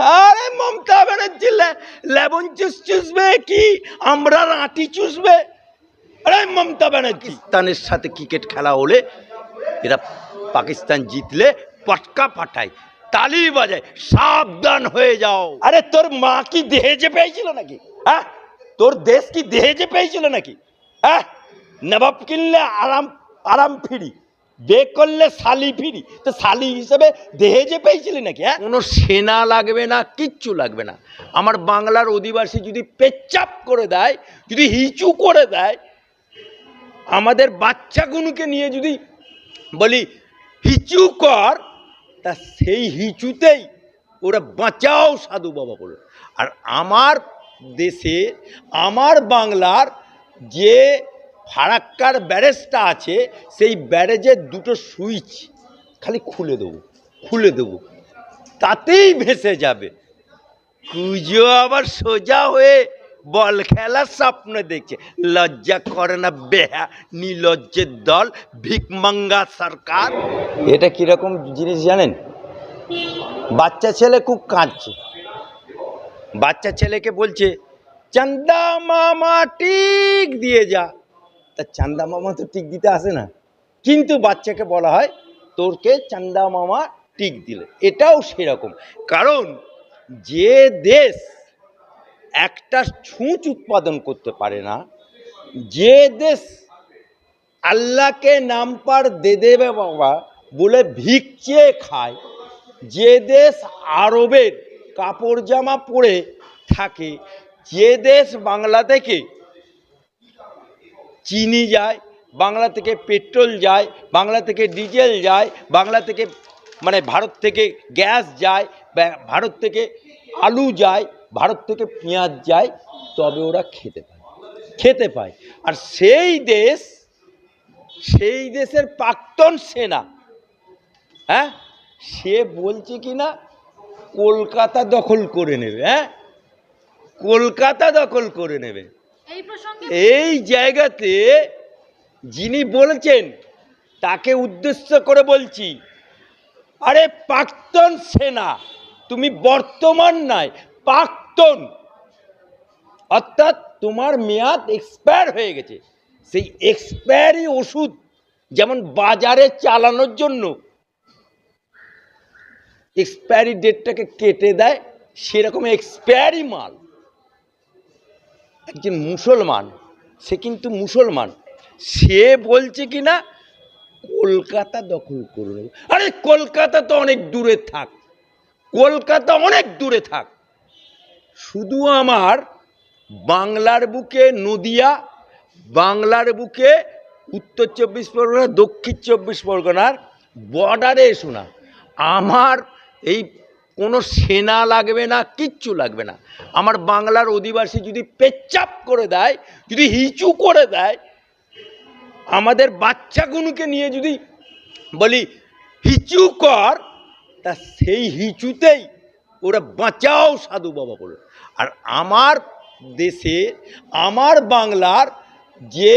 আরে মমতা ব্যানার্জি লেবন চুস চুষবে কি? আমরা রাঁটি চুষবে আরে মমতা ব্যানার্জি। পাকিস্তানের সাথে ক্রিকেট খেলা হলে এরা পাকিস্তান জিতলে পটকা পাঠায় তালি বাজায় সাবধান হয়ে যাও। আরে তোর মা কি দেহেজে পেয়েছিল নাকি? হ্যাঁ? তোর দেশ কি দেহেজে পেয়েছিল নাকি? হ্যাঁ? নবাব কিনলে আরাম আরাম ফিরি। বে করলে শালি ফিরি। তো শালি হিসেবে দেহেজে পেয়েছিলি নাকি হ্যাঁ? কোনো সেনা লাগবে না, কিচ্ছু লাগবে না। আমার বাংলার অধিবাসী যদি পেচ্চাপ করে দেয়, যদি হিচু করে দেয়, আমাদের বাচ্চাগুলোকে নিয়ে যদি বলি, হিচু কর, তা সেই হিচুতেই ওরা বাঁচাও সাধু বাবা বলে। আর আমার দেশে, আমার বাংলার যে ফারাক্কার ব্যারেজটা আছে সেই ব্যারেজের দুটো সুইচ খালি খুলে দেবো খুলে দেবো। তাতেই ভেসে যাবে। কুজো আবার সোজা হয়ে বল খেলার স্বপ্ন দেখছে। লজ্জা করে না বেহা নিলজ্জের দল ভিকমাঙ্গা সরকার। এটা কীরকম জিনিস জানেন? বাচ্চা ছেলে খুব কাঁদছে। বাচ্চা ছেলেকে বলছে চান্দা মামা টিক দিয়ে যা। তা চান্দা মামা তো টিক দিতে আসে না। কিন্তু বাচ্চাকে বলা হয়, তোরকে চান্দা মামা টিক দিলে। এটাও সেরকম। কারণ যে দেশ একটা ছুঁচ উৎপাদন করতে পারে না, যে দেশ আল্লাহকে নাম পার দে দেবে বাবা বলে ভিক চেয়ে খায়, যে দেশ আরবের কাপড় জামা পরে থাকে, যে দেশ বাংলা থেকে চিনি যায়, বাংলা থেকে পেট্রোল যায়, বাংলা থেকে ডিজেল যায়, বাংলা থেকে মানে ভারত থেকে গ্যাস যায় ভারত থেকে আলু যায়, ভারত থেকে পেঁয়াজ যায়, তবে ওরা খেতে পায় খেতে পায়। আর সেই দেশ, সেই দেশের প্রাক্তন সেনা হ্যাঁ? সে বলছে কি না, কলকাতা দখল করে নেবে হ্যাঁ? কলকাতা দখল করে নেবে। এই জায়গাতে যিনি বলেছেন, তাকে উদ্দেশ্য করে বলছি, আরে প্রাক্তন সেনা, তুমি বর্তমান নয় প্রাক্তন। অর্থাৎ তোমার মেয়াদ এক্সপায়ার হয়ে গেছে। সেই এক্সপায়ারি ওষুধ যেমন বাজারে চালানোর জন্য এক্সপায়ারি ডেটটাকে কেটে দেয়, সেরকম এক্সপায়ারি মাল। একজন মুসলমান, সে কিন্তু মুসলমান। সে বলছে কি না, কলকাতা দখল করে নেবে। আরে কলকাতা তো অনেক দূরে থাক। কলকাতা অনেক দূরে থাক। শুধু আমার বাংলার বুকে নদিয়া, বাংলার বুকে উত্তর চব্বিশ পরগনা, দক্ষিণ চব্বিশ পরগনার বর্ডারে এসো না আমার এই কোনো সেনা লাগবে না, কিচ্ছু লাগবে না। আমার বাংলার অধিবাসী যদি পেচ্চাপ করে দেয়, যদি হিচু করে দেয়, আমাদের বাচ্চাগুলোকে নিয়ে যদি বলি, হিচু কর, তা সেই হিচুতেই ওরা বাঁচাও সাধু বাবা বলে। আর আমার দেশে, আমার বাংলার যে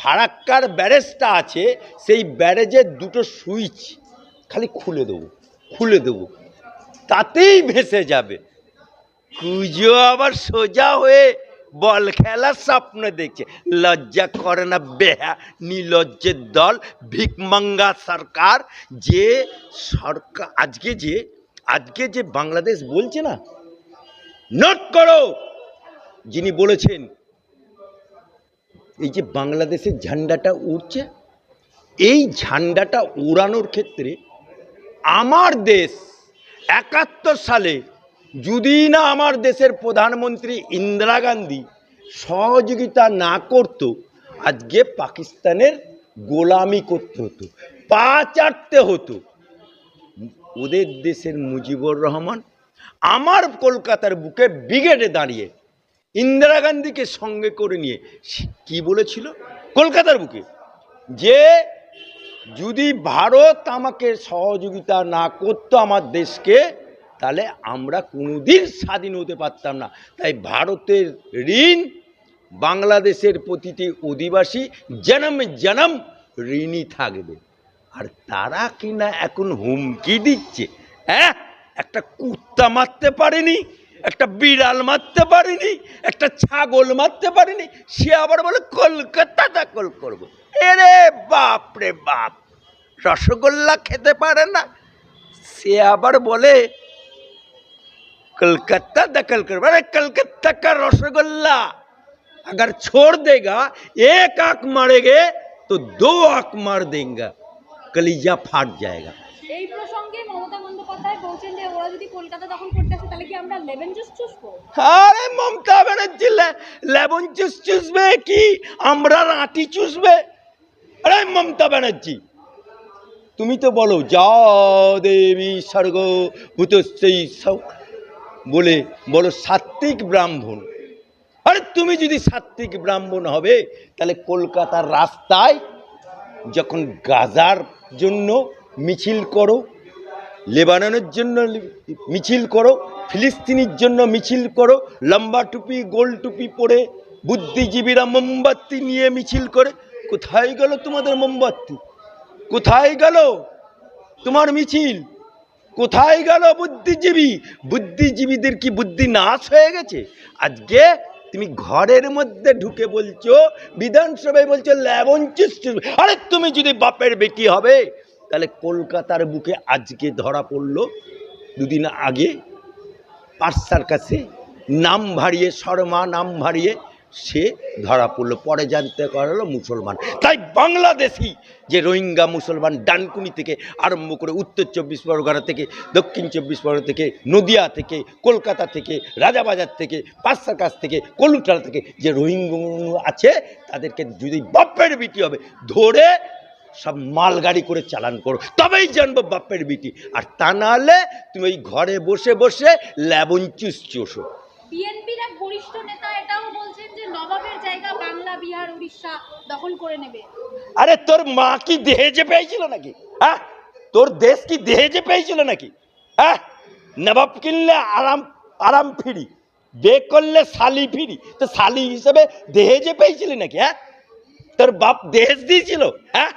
ফারাক্কার ব্যারেজটা আছে, সেই ব্যারেজের দুটো সুইচ খালি খুলে দেবো খুলে দেবো। তাতেই ভেসে যাবে। কুজো আবার সোজা হয়ে বল খেলার স্বপ্ন দেখছে। লজ্জা করে না বেহা নিলজ্জের দল, ভিকমাঙ্গা সরকার। যে সরকার আজকে যে আজকে যে বাংলাদেশ বলছে না নোট করো। যিনি বলেছেন, এই যে বাংলাদেশের ঝান্ডাটা উড়ছে, এই ঝান্ডাটা উড়ানোর ক্ষেত্রে আমার দেশ একাত্তর সালে যদি না আমার দেশের প্রধানমন্ত্রী ইন্দিরা গান্ধী সহযোগিতা না করত, আজকে পাকিস্তানের গোলামি করতে হতো, পা চাটতে হতো। ওদের দেশের মুজিবুর রহমান আমার কলকাতার বুকে ব্রিগেডে দাঁড়িয়ে ইন্দিরা গান্ধীকে সঙ্গে করে নিয়ে কি বলেছিল? কলকাতার বুকে যে যদি ভারত আমাকে সহযোগিতা না করতো আমার দেশকে, তাহলে আমরা কোনোদিন স্বাধীন হতে পারতাম না। তাই ভারতের ঋণ, বাংলাদেশের প্রতিটি অধিবাসী জনম জনম ঋণই থাকবে। আর তারা কিনা এখন হুমকি দিচ্ছে হ্যাঁ? একটা কুত্তা মারতে পারিনি একটা বিড়াল মারতে পারিনি একটা ছাগল মারতে পারিনি সে আবার বলে কলকাতা দখল করব এরে বাপ রে বাপ রসগোল্লা খেতে পারে না সে আবার বলে कलकत्ता दखल कर अरे कलकत्ता का रसगुल्ला अगर छोड़ देगा एक आंख मारेंगे तो दो आंख मार देंगे कलीजा फाट जाएगा এই প্রসঙ্গে মমতা বন্দ্যোপাধ্যায় বলছেন যে ওরা যদি কলকাতা দখল করতে আসে, তাহলে কি আমরা লেভেন জুস চুষবো? আরে মমতা ব্যানার্জি, লে- লেবন জুস চুষবে কি? আমরা আটি চুষবে? আরে মমতা ব্যানার্জি, তুমি তো বলো যা দেবী স্বর্গ, ভূতশ্রী সব বলে বলো সাত্বিক ব্রাহ্মণ। আরে তুমি যদি সাত্বিক ব্রাহ্মণ হবে, তাহলে কলকাতার রাস্তায় যখন গাজার জন্য মিছিল করো লেবাননের জন্য মিছিল করো, ফিলিস্তিনির জন্য মিছিল করো, লম্বা টুপি, গোল টুপি পরে বুদ্ধিজীবীরা মোমবাতি নিয়ে মিছিল করে। কোথায় গেল তোমাদের মোমবাতি? কোথায় গেল তোমার মিছিল? কোথায় গেল বুদ্ধিজীবী? বুদ্ধিজীবীদের কি বুদ্ধি নাশ হয়ে গেছে? আজকে তুমি ঘরের মধ্যে ঢুকে বলছো, বিধানসভায় বলছো লেবন আরে তুমি যদি বাপের বেটি হবে তাহলে কলকাতার বুকে আজকে ধরা পড়ল দুদিন আগে পার্সার কাছে নাম ভারিয়ে, শর্মা নাম ভারিয়ে সে ধরা পড়ল। পরে জানতে পারল মুসলমান। তাই বাংলাদেশি যে রোহিঙ্গা মুসলমান ডানকুনি থেকে আরম্ভ করে উত্তর চব্বিশ পরগনা থেকে, দক্ষিণ চব্বিশ পরগনা থেকে, নদিয়া থেকে, কলকাতা থেকে, রাজাবাজার থেকে, পার্সার কাছ থেকে, কলুটালা থেকে যে রোহিঙ্গা আছে, তাদেরকে যদি বাপের বিটি হবে, ধরে সব মালগাড়ি করে চালান করো। তবেই জানব বাপের বিটি। আর তা নাহলে তুমি ওই ঘরে বসে বসে ল্যাবন চুস চোষো। বিএনপির এক বরিষ্ঠ নেতা এটাও বলছেন যে নবাবের জায়গা বাংলা বিহার উড়িষ্যা দখল করে নেবে। আরে তোর মা কি দেহেজে পেয়েছিল নাকি? হ্যাঁ? তোর দেশ কি দেহেজে পেয়েছিল নাকি? হ্যাঁ? নবাব কিনলে আরাম আরাম ফিরি। বে করলে শালি ফিরি। তো শালি হিসেবে দেহেজে পেয়েছিলি নাকি হ্যাঁ? তোর বাপ দেহেজ দিয়েছিল হ্যাঁ?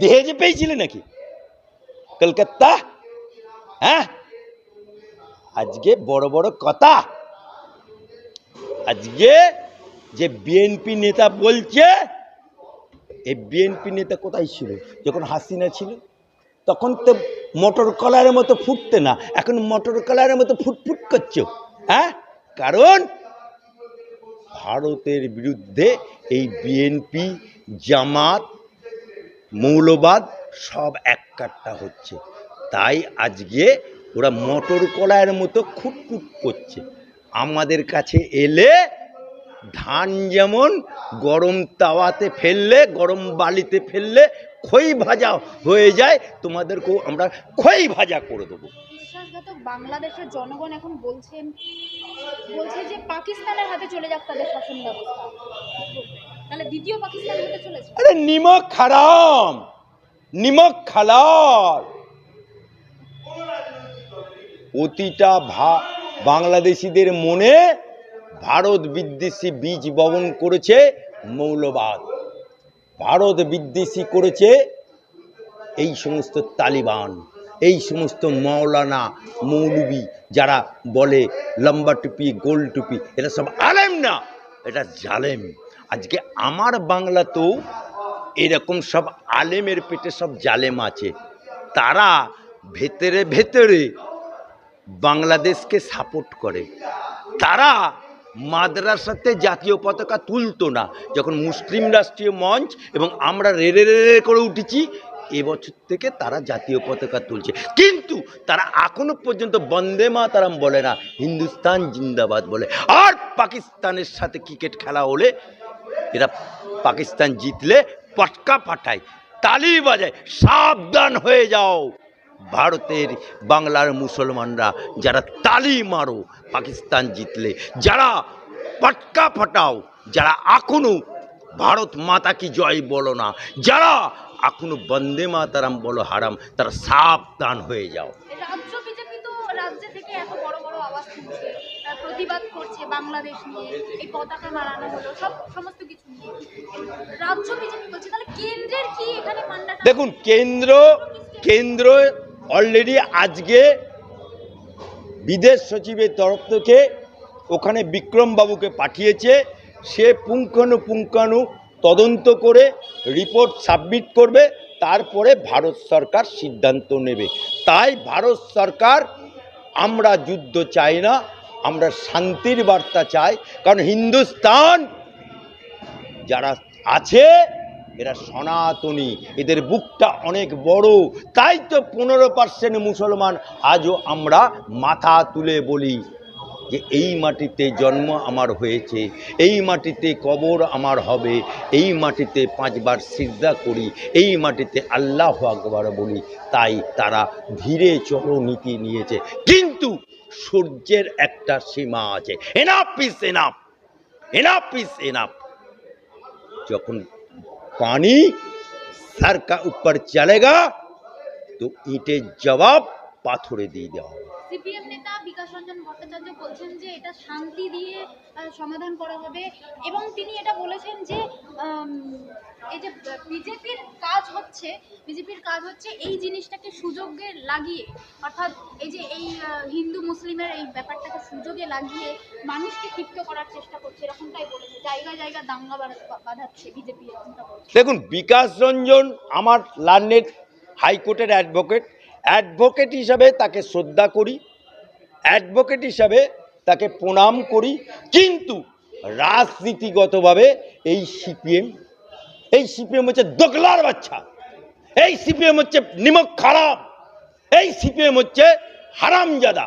দেহেজে পেয়েছিলে নাকি? কলকাতা? হ্যাঁ? আজকে বড় বড় কথা। আজকে যে বিএনপি নেতা বলছে, এই বিএনপি নেতা কোথায় ছিল? যখন হাসিনা ছিল, তখন তো মোটর কলারের মতো ফুটতে না। এখন মোটর কলারের মতো ফুটফুট করছ হ্যাঁ? কারণ ভারতের বিরুদ্ধে এই বিএনপি জামাত মৌলবাদ সব এক কাট্টা হচ্ছে। তাই আজকে ওরা মোটর কলায়ের মতো খুটখুট করছে। আমাদের কাছে এলে ধান যেমন গরম তাওয়াতে ফেললে, গরম বালিতে ফেললে খই ভাজা হয়ে যায়, তোমাদেরকেও আমরা খই ভাজা করে দেবো। বাংলাদেশের জনগণ এখন বলছেন, বলছে যে পাকিস্তানের হাতে চলে যাক তাদের শাসন ব্যবস্থা। আরে নিমক খারাম, নিমক খালাল। ভা, বাংলাদেশিদের মনে ভারত বিদ্বেষী বীজ বপন করেছে মৌলবাদ। ভারত বিদ্বেষী করেছে এই সমস্ত তালিবান, এই সমস্ত মাওলানা মৌলবি যারা বলে লম্বা টুপি, গোল টুপি এটা সব আলেম না, এটা জালেম। আজকে আমার বাংলাতেও এরকম সব আলেমের পেটে সব জালেম আছে। তারা ভেতরে ভেতরে বাংলাদেশকে সাপোর্ট করে। তারা মাদ্রাসাতে জাতীয় পতাকা তুলতো না। যখন মুসলিম রাষ্ট্রীয় মঞ্চ এবং আমরা রেড়ে রেড়ে করে উঠেছি, এবছর থেকে তারা জাতীয় পতাকা তুলছে। কিন্তু তারা এখনও পর্যন্ত বন্দে মাতারাম বলে না, হিন্দুস্তান জিন্দাবাদ বলে। আর পাকিস্তানের সাথে ক্রিকেট খেলা হলে এরা পাকিস্তান জিতলে পটকা পাঠায়, তালি বাজায়, সাবধান হয়ে যাও। ভারতের বাংলার মুসলমানরা যারা তালি মারো, পাকিস্তান জিতলে, যারা পটকা ফাটাও, যারা এখনও ভারত মাতা কি জয় বলো না, যারা এখনও বন্দে মাতারাম বলো হারাম, তারা সাবধান হয়ে যাও রাজ্য বিজেপি তো রাজ্যে থেকে এত বড় বড় আওয়াজ তুলছে তার প্রতিবাদ করছে বাংলাদেশ নিয়ে, এই পতাকা মারানো হলো, সব, সমস্ত কিছু নিয়ে। রাজ্য বিজেপি বলছে তাহলে কেন্দ্রের কি এখানে মান্নাটা দেখুন, কেন্দ্র কেন্দ্র অলরেডি আজকে বিদেশ সচিবের তরফ থেকে ওখানে বিক্রমবাবুকে পাঠিয়েছে, সে পুঙ্খানুপুঙ্খানু তদন্ত করে রিপোর্ট সাবমিট করবে, তারপরে ভারত সরকার সিদ্ধান্ত নেবে। তাই ভারত সরকার, আমরা যুদ্ধ চাই না আমরা শান্তির বার্তা চাই, কারণ হিন্দুস্তান যারা আছে, এরা সনাতনী, এদের বুকটা অনেক বড়। তাই তো পনেরো পার্সেন্ট মুসলমান আজও আমরা মাথা তুলে বলি যে এই মাটিতে জন্ম আমার হয়েছে, এই মাটিতে কবর আমার হবে, এই মাটিতে পাঁচবার সিদ্ধা করি, এই মাটিতে আল্লাহ আকবার বলি। তাই তারা ধীরে চলো নীতি নিয়েছে। কিন্তু সূর্যের একটা সীমা আছে enough is enough enough is enough যখন पानी सर का ऊपर चलेगा तो ईंटें जवाब পাথরে দিয়ে দেওয়া হবে সিপিএম নেতা বিকাশ রঞ্জন ভট্টাচার্য বলছেন যে এটা শান্তি দিয়ে সমাধান করা হবে এবং তিনি এটা বলেছেন যে এই যে বিজেপির কাজ হচ্ছে, বিজেপির কাজ হচ্ছে এই জিনিসটাকে সুযোগে লাগিয়ে, অর্থাৎ এই যে এই হিন্দু মুসলিমের এই ব্যাপারটাকে সুযোগে লাগিয়ে মানুষকে ক্ষিপ্ত করার চেষ্টা করছে, এরকমটাই বলেছে। জায়গায় জায়গায় দাঙ্গা বাঁধাচ্ছে বিজেপি, এরকমটা দেখুন, বিকাশ রঞ্জন আমার লার্নেড হাইকোর্টের অ্যাডভোকেট। অ্যাডভোকেট হিসাবে তাকে শ্রদ্ধা করি, অ্যাডভোকেট হিসাবে তাকে প্রণাম করি, কিন্তু রাজনীতিগতভাবে এই সিপিএম এই সিপিএম হচ্ছে দোকলার বাচ্চা, এই সিপিএম হচ্ছে নিমক খারাপ, এই সিপিএম হচ্ছে হারামজাদা।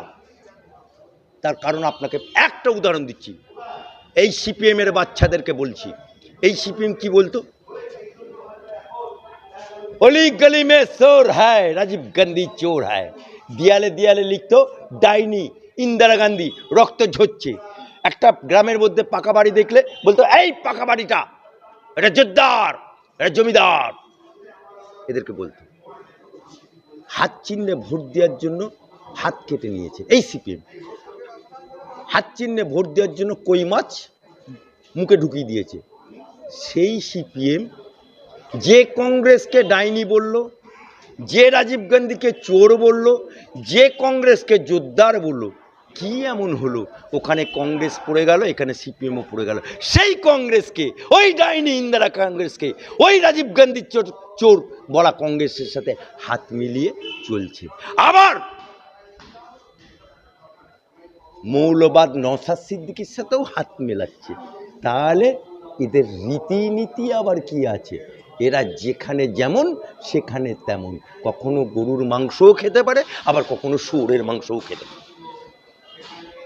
তার কারণ আপনাকে একটা উদাহরণ দিচ্ছি, এই সিপিএমের বাচ্চাদেরকে বলছি, এই সিপিএম কি বলতো? অলি গলি মে চোর হ্যায় রাজীব গান্ধী চোর হ্যায় দিয়ালে দিয়ালে লিখতো ডাইনি ইন্দিরা গান্ধী রক্ত ঝরছে একটা গ্রামের মধ্যে পাকা বাড়ি দেখলে বলতো, এই পাকা বাড়িটা, এটা জোরদার, এটা জমিদার। এদেরকে বলতো। হাত চিহ্নে ভোট দেওয়ার জন্য হাত কেটে নিয়েছে, এই সিপিএম। হাত চিহ্নে ভোট দেওয়ার জন্য কই মাছ মুখে ঢুকিয়ে দিয়েছে। সেই সিপিএম যে কংগ্রেসকে ডাইনি বলল, যে রাজীব গান্ধীকে চোর বলল, যে কংগ্রেসকে জোরদার বলল, কি এমন হলো? ওখানে কংগ্রেস পড়ে গেল, এখানে সিপিএমও পড়ে গেল। সেই কংগ্রেসকে, ওই ডাইনি ইন্দিরা কংগ্রেসকে, ওই রাজীব গান্ধীর চোর চোর বলা কংগ্রেসের সাথে হাত মিলিয়ে চলছে। আবার মৌলবাদ নসাদ সিদ্দিকির সাথেও হাত মেলাচ্ছে। তাহলে এদের রীতিনীতি আবার কি আছে? এরা যেখানে যেমন, সেখানে তেমন। কখনো গরুর মাংসও খেতে পারে, আবার কখনো শুয়োরের মাংসও খেতে পারে।